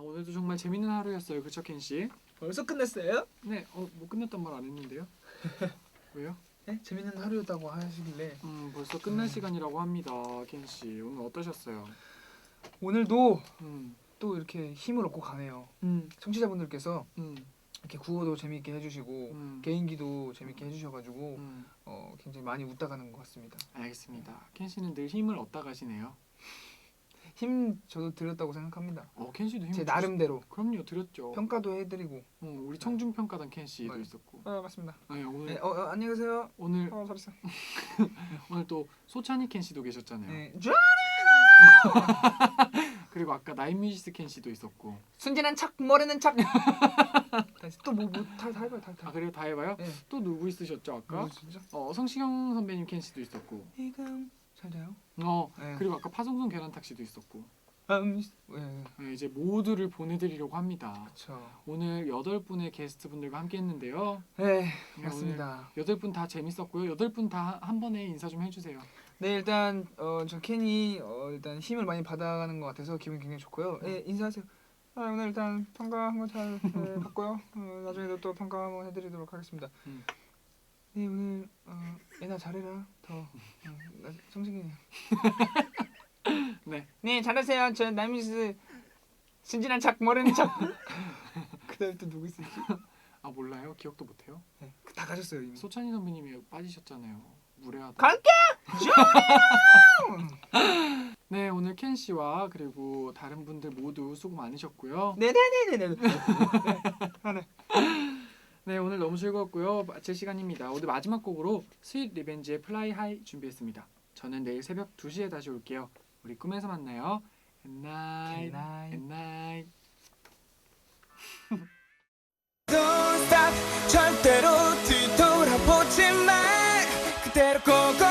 오늘도 정말 재밌는 하루였어요. 그쵸 켄 씨? 벌써 끝냈어요? 네. 어, 뭐 끝났단 말 안 했는데요. 왜요? 네? 재밌는 하루였다고 하시길래 음, 벌써 끝날 음. 시간이라고 합니다. 켄 씨. 오늘 어떠셨어요? 오늘도 음. 또 이렇게 힘을 얻고 가네요. 음. 청취자분들께서 음. 이렇게 구호도 재미있게 해주시고 음. 개인기도 재밌게 해주셔가지고 음. 어, 굉장히 많이 웃다 가는 것 같습니다. 알겠습니다. 켄 씨는 늘 힘을 얻다 가시네요. 힘 저도 드렸다고 생각합니다. 어, 켄 씨도 힘 제 나름대로 그럼요. 드렸죠. 평가도 해드리고. 어, 우리 청중 평가단 켄 씨도 맞아요. 있었고. 아 맞습니다. 네, 오늘 네, 어, 어, 안녕히 계세요. 오늘 어 잘했어. 오늘 또 소찬이 켄 씨도 계셨잖아요. 네, 저 그리고 아까 나인뮤지스 켄 씨도 있었고. 순진한 척 모르는 척. 또뭐뭐다 다 해봐요 다 다. 아 그래요? 다 해봐요? 네. 또 누구 있으셨죠 아까? 뭐 진짜? 어 성시경 선배님 켄 씨도 있었고. 지금 잘 자요? 어 네. 그리고 아까 파송송 계란탁 씨도 있었고. 음, 네, 네, 이제 모두를 보내드리려고 합니다. 그렇죠. 오늘 여덟 분의 게스트 분들과 함께했는데요. 네, 네, 맞습니다. 여덟 분 다 재밌었고요. 여덟 분 다 한 번에 인사 좀 해주세요. 네, 일단 어, 저 켄이 어, 일단 힘을 많이 받아가는 것 같아서 기분 이 굉장히 좋고요. 네, 인사하세요. 아, 오늘 일단 평가 한번 잘 네, 받고요. 어, 나중에도 또 평가 한번 해드리도록 하겠습니다. 음. 네, 오늘 어, 애나 잘해라. 더 어, 나 성승이네요. 네. 네, 잘하세요. 저 남미스 순진한 척 모르는 척. 그다음 또 누구 있을지? 아 몰라요? 기억도 못해요? 네, 다 가셨어요 이미. 소찬이 선배님이 빠지셨잖아요. 무례하다. 갈게. 네 오늘 켄 씨와 그리고 다른 분들 모두 수고 많으셨고요. 네네네네네. 하네. 네 오늘 너무 즐거웠고요. 마칠 시간입니다. 오늘 마지막 곡으로 스윗 리벤지의 플라이 하이 준비했습니다. 저는 내일 새벽 2시에 다시 올게요. 우리 꿈에서 만나요. Good night. Good night. Good night. Don't stop 절대로 뒤돌아보지 마 그대로 고고